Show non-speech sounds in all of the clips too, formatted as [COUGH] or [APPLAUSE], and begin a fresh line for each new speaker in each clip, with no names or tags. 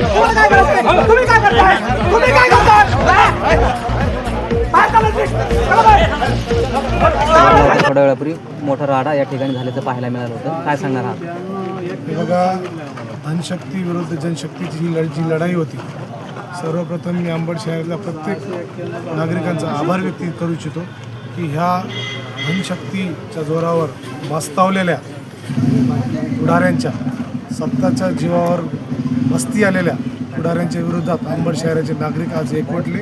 तुम्ही काय करताय तुम्ही काय करताय.
थोड्या वेळापूर्वी मोठा राडा या ठिकाणी झाल्याचं पाहायला मिळालं होतं. काय सांगणार आहात?
बघा धनशक्ती विरुद्ध जनशक्तीची जी लढाई होती सर्वप्रथम मी अंबड शहरातल्या प्रत्येक नागरिकांचा आभार व्यक्त करू इच्छितो की ह्या धनशक्तीच्या जोरावर मस्तावलेल्या पुढाऱ्यांच्या सत्ताच्या जीवावर बस्ती आलेल्या पुढाऱ्यांच्या विरोधात अंबड शहराचे नागरिक आज एकवटले.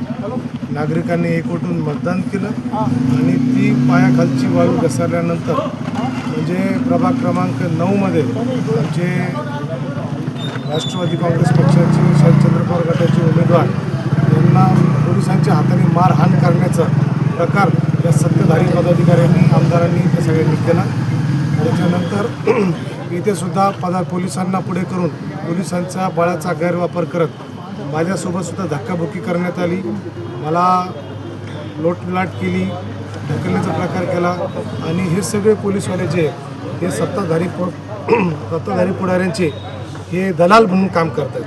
नागरिकांनी एकवटून मतदान केलं आणि ती पायाखालची वाळू घसरल्यानंतर म्हणजे प्रभाग क्रमांक नऊमध्ये आमचे राष्ट्रवादी काँग्रेस पक्षाचे गटाचे उमेदवार. यांना पोलिसांच्या हाताने मारहाण करण्याचा प्रकार या सत्ताधारी पदाधिकाऱ्यांनी आमदारांनी त्या सगळ्यांनी केला. त्याच्यानंतर [CLEARS THROAT] इथेसुद्धा पदा पोलिसांना पुढे करून पोलिसांचा बळाचा गैरवापर करत माझ्यासोबतसुद्धा धक्काबुक्की करण्यात आली. मला लोटलाट केली ढकलण्याचा प्रकार केला आणि हे सगळे पोलीसवाले जे हे सत्ताधारी पो [CLEARS THROAT] सत्ताधारी पुढाऱ्यांचे हे दलाल म्हणून काम करतात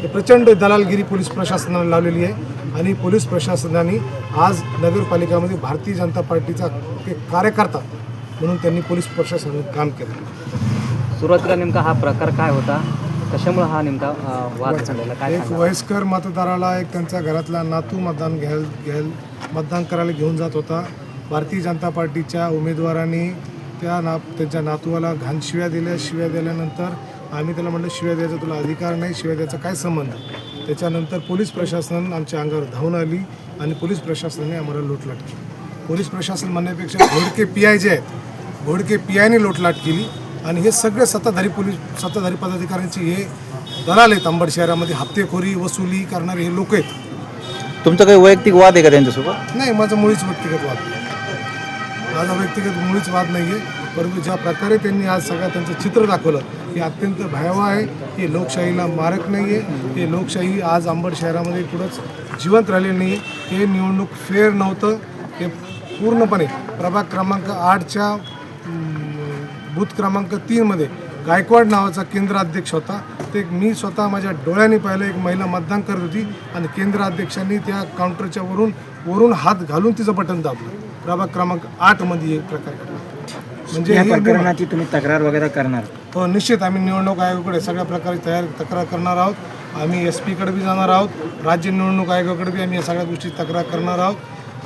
हे प्रचंड दलालगिरी पोलीस प्रशासनाने लावलेली आहे. आणि पोलीस प्रशासनाने आज नगरपालिकामध्ये भारतीय जनता पार्टीचा एक कार्यकर्ता म्हणून त्यांनी पोलीस प्रशासनाने काम केलं.
सुरुवातीला नेमका हा प्रकार काय होता? कशामुळे हा नेमका वाद झालेला? काय
एक? वयस्कर मतदाराला एक त्यांच्या घरातला नातू मतदान घ्याल घ्याल मतदान करायला घेऊन जात होता. भारतीय जनता पार्टीच्या उमेदवारांनी त्या ना त्यांच्या नातूला घाण शिव्या दिल्या. शिव्या दिल्यानंतर आम्ही त्याला म्हटलं शिव्या द्यायचा तुला अधिकार नाही शिव्या द्यायचा काय संबंध? त्याच्यानंतर पोलीस प्रशासन आमच्या अंगावर धावून आली आणि पोलीस प्रशासनाने आम्हाला लोटलाट केली. पोलीस प्रशासन म्हणण्यापेक्षा घोडके पी आय जे आहेत घोडके पी आयने लोटलाट केली आणि हे सगळे सत्ताधारी पोलीस सत्ताधारी पदाधिकाऱ्यांचे हे दलाल आहेत अंबड शहरामध्ये हप्तेखोरी वसुली करणारे हे लोक आहेत.
तुमचा काही वैयक्तिक वाद आहे का त्यांच्यासोबत?
नाही माझा मुळीच व्यक्तिगत वाद. माझा व्यक्तिगत मुळीच वाद नाही आहे परंतु ज्या प्रकारे त्यांनी आज सगळं त्यांचं चित्र दाखवलं हे अत्यंत भयावह आहे. हे लोकशाहीला मारक नाही आहे हे लोकशाही आज अंबड शहरामध्ये कुठंच जिवंत राहिलेली नाही आहे हे निवडणूक फेअर नव्हतं. हे पूर्णपणे प्रभाग क्रमांक आठच्या बूथ क्रमांक तीनमध्ये गायकवाड नावाचा केंद्र अध्यक्ष होता. ते मी स्वतः माझ्या डोळ्यांनी पाहिलं एक महिला मतदान करत होती आणि केंद्र अध्यक्षांनी त्या काउंटरच्या वरून वरून हात घालून तिचं बटन दाबलं. प्रभाग क्रमांक आठमध्ये एक प्रकार म्हणजे
या प्रकरणाची तुम्ही तक्रार वगैरे करणार.
हो निश्चित आम्ही निवडणूक आयोगाकडे सगळ्या प्रकारे तयार तक्रार करणार आहोत. आम्ही एस पीकडे बी जाणार आहोत. राज्य निवडणूक आयोगाकडे बी आम्ही या सगळ्या गोष्टी तक्रार करणार आहोत.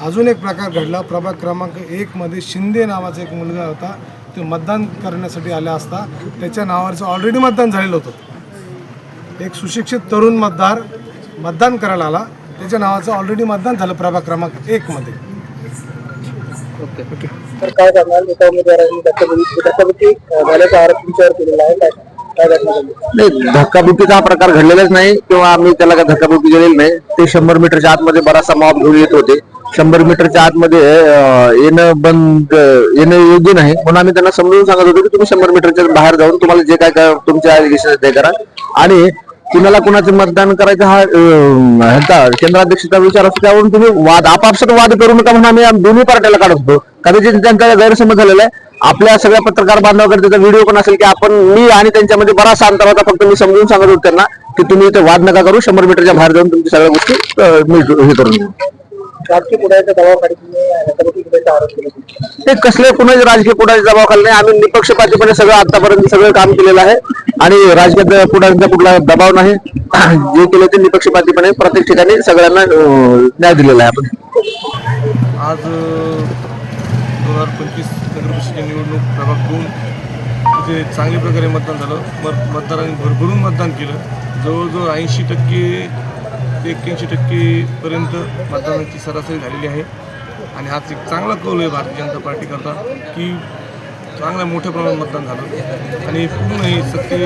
अजून एक प्रकार घडला. प्रभाग क्रमांक एकमध्ये शिंदे नावाचा एक मुलगा होता. तो मतदान करण्यासाठी आला असता. त्याच्या नावाचं ऑलरेडी मतदान झालेलं होतं. एक सुशिक्षित तरुण मतदार मतदान करायला आला. त्याच्या नावाचं ऑलरेडी मतदान झालं प्रभाग क्रमांक एकमध्ये
ओके.
तर काय करणार? एका उमेदवारांनी धक्काबुक्की धक्काबुक्की झाल्याचा आरोप तुमच्यावर केलेला आहे. काय काय घटना
नाही धक्काबुक्कीचा हा प्रकार घडलेलाच नाही किंवा आम्ही त्याला काय धक्काबुक्की केलेली नाही. ते शंभर मीटरच्या आतमध्ये बराचसा मॉब घेऊन येत होते. शंभर मीटरच्या आतमध्ये अं, येणं बंद येणं योग्य नाही. म्हणून आम्ही त्यांना समजून सांगत होतो की तुम्ही शंभर मीटरच्या बाहेर जाऊन तुम्हाला जे काय काय तुमचे ते करा. आणि कुणाला कुणाचं मतदान करायचं हा ह्याचा केंद्राध्यक्षाचा विचार असतो त्यावरून तुम्ही वाद आपापसात वाद करू नका म्हणून आम्ही दोन्ही पार्ट्याला काढत होतो कदाचित त्यांचा गैरसमज झालेला आहे आपल्या सगळ्या पत्रकार बांधवाकडे त्याचा व्हिडिओ पण असेल की आपण मी आणि त्यांच्यामध्ये बराचसा अंतर होता फक्त मी समजून सांगत होतो त्यांना की तुम्ही इथे वाद नका करू शंभर मीटरच्या बाहेर जाऊन तुमच्या सगळ्या गोष्टी हे करून देऊ.
राजकीय पुढाच्या दबावाखाली तुम्ही धक्काबुक्की केल्याचा आरोप केला
ते कसले कुणाचे राजकीय पुढाच्या दबावाखाली नाही. आम्ही निपक्षपातीपणे सगळं आतापर्यंत सगळं काम केलेलं आहे. आणि राजकीय पुढाऱ्यांचा कुठला दबाव नाही. [CLEARS THROAT] जे केले ते निपक्षपातीपणे प्रत्येक ठिकाणी सगळ्यांना अं, न्याय दिलेला आहे. आपण
आज दोन हजार पंचवीस नगरपरिषदेची निवडणूक प्रभाग दोन तिथे चांगल्या प्रकारे मतदान झालं. मत मतदारांनी भरभरून मतदान केलं. जवळजवळ ऐंशी टक्के ते एक्क्याऐंशी टक्केपर्यंत मतदानाची सरासरी झालेली आहे. आणि हाच एक चांगला कौल आहे भारतीय जनता पार्टीकरता की चांगल्या मोठ्या प्रमाणात मतदान झालं. आणि पूर्ण हे सत्ते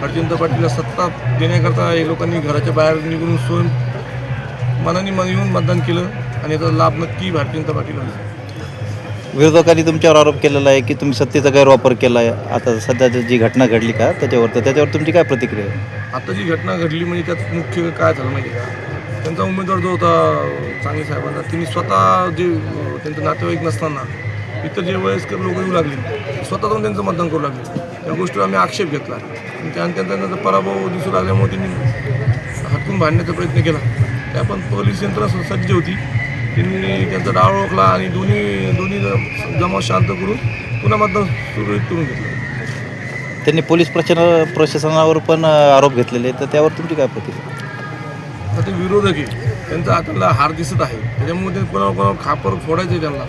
भारतीय जनता पार्टीला सत्ता देण्याकरता हे लोकांनी घराच्या बाहेर निघून स्वयं मनाने मन येऊन मतदान केलं आणि याचा लाभ नक्की भारतीय जनता पार्टीला होईल.
विरोधकांनी तुमच्यावर आरोप केलेला आहे की तुम्ही सत्तेचा गैरवापर केला आहे आता सध्या जी घटना घडली का त्याच्यावर तर त्याच्यावर तुमची काय प्रतिक्रिया आहे?
आता जी घटना घडली म्हणजे त्यात मुख्य काय झालं माहिती आहे का? त्यांचा उमेदवार जो होता चांगली साहेबांचा त्यांनी स्वतः जे त्यांचे नातेवाईक नसताना इतर जे वयस्कर लोक येऊ लागले स्वतः जाऊन त्यांचं मतदान करू लागले. त्या गोष्टीवर आम्ही आक्षेप घेतला. आणि त्यांचा त्यांचा पराभव दिसू लागल्यामुळे त्यांनी हातून भांडण्याचा प्रयत्न केला. त्या पण पोलीस यंत्रणा सज्ज होती. त्यांनी त्यांचा डाळ ओळखला आणि दोन्ही दोन्ही जमाव शांत करून पुन्हा मतदान सुरळीत करून घेतलं
त्यांनी पोलीस प्रशासन प्रशासनावर पण आरोप घेतलेले तर त्यावर तुमची काय प्रतिक्रिया?
तर ते विरोधक आहे त्यांचा हाताला हार दिसत आहे. त्याच्यामुळे ते कोणावर कोणावर खापर फोडायचं आहे त्यांना.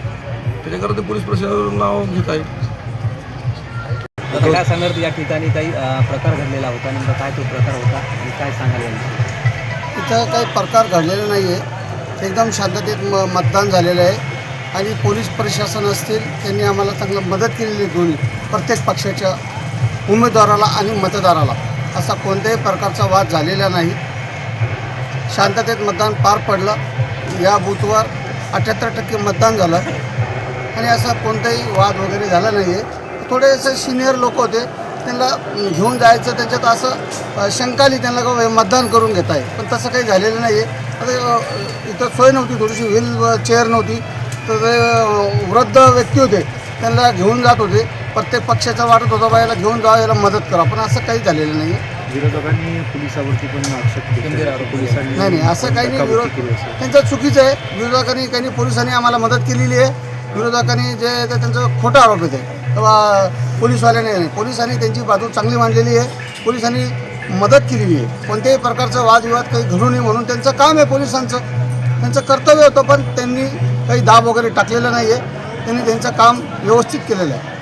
त्याच्याकरता ते पोलीस प्रशासनावर नाव घेत
काय सांगणार या ठिकाणी काही अं, प्रकार घडलेला होता. नेमका काय तो प्रकार होता आणि काय सांगाल याविषयी
इथं काही प्रकार घडलेला नाही आहे एकदम शांततेत म मतदान झालेलं आहे. आणि पोलीस प्रशासन असतील त्यांनी आम्हाला चांगलं मदत केलेली दोन्ही. प्रत्येक पक्षाच्या उमेदवाराला आणि मतदाराला. असा कोणत्याही प्रकारचा वाद झालेला नाही. शांततेत मतदान पार पडलं. या बूथवर अठ्ठ्याहत्तर टक्के मतदान झालं. आणि असा कोणताही वाद वगैरे झाला नाही आहे थोडेसे सिनियर लोक होते. त्यांना घेऊन जायचं त्याच्यात असं अ, शंका आली त्यांना मतदान करून घेत आहे पण तसं काही झालेलं नाही आहे आता इथं सोय नव्हती थोडीशी व्हील चेअर नव्हती. तर ते वृद्ध व्यक्ती होते त्यांना घेऊन जात होते प्रत्येक पक्षाचा वाटत होता बा याला घेऊन जावं याला मदत करा. पण असं काही झालेलं नाही आहे
विरोधकांनी पोलिसावरती पण आक्षेप घेतला पोलिसांनी
नाही नाही असं काही नाही. विरोध त्यांचं चुकीचं आहे. विरोधकांनी काही पोलिसांनी आम्हाला मदत केलेली आहे. विरोधकांनी जे आहे ते त्यांचं खोटा आरोप येते तेव्हा पोलीसवाल्याने नाही. पोलिसांनी त्यांची बाजू चांगली मांडलेली आहे. पोलिसांनी मदत केलेली आहे. कोणत्याही प्रकारचा वादविवाद काही घडू नये म्हणून त्यांचं काम आहे पोलिसांचं. त्यांचं कर्तव्य होतं पण त्यांनी काही दाब वगैरे टाकलेलं नाही आहे त्यांनी त्यांचं काम व्यवस्थित केलेलं आहे.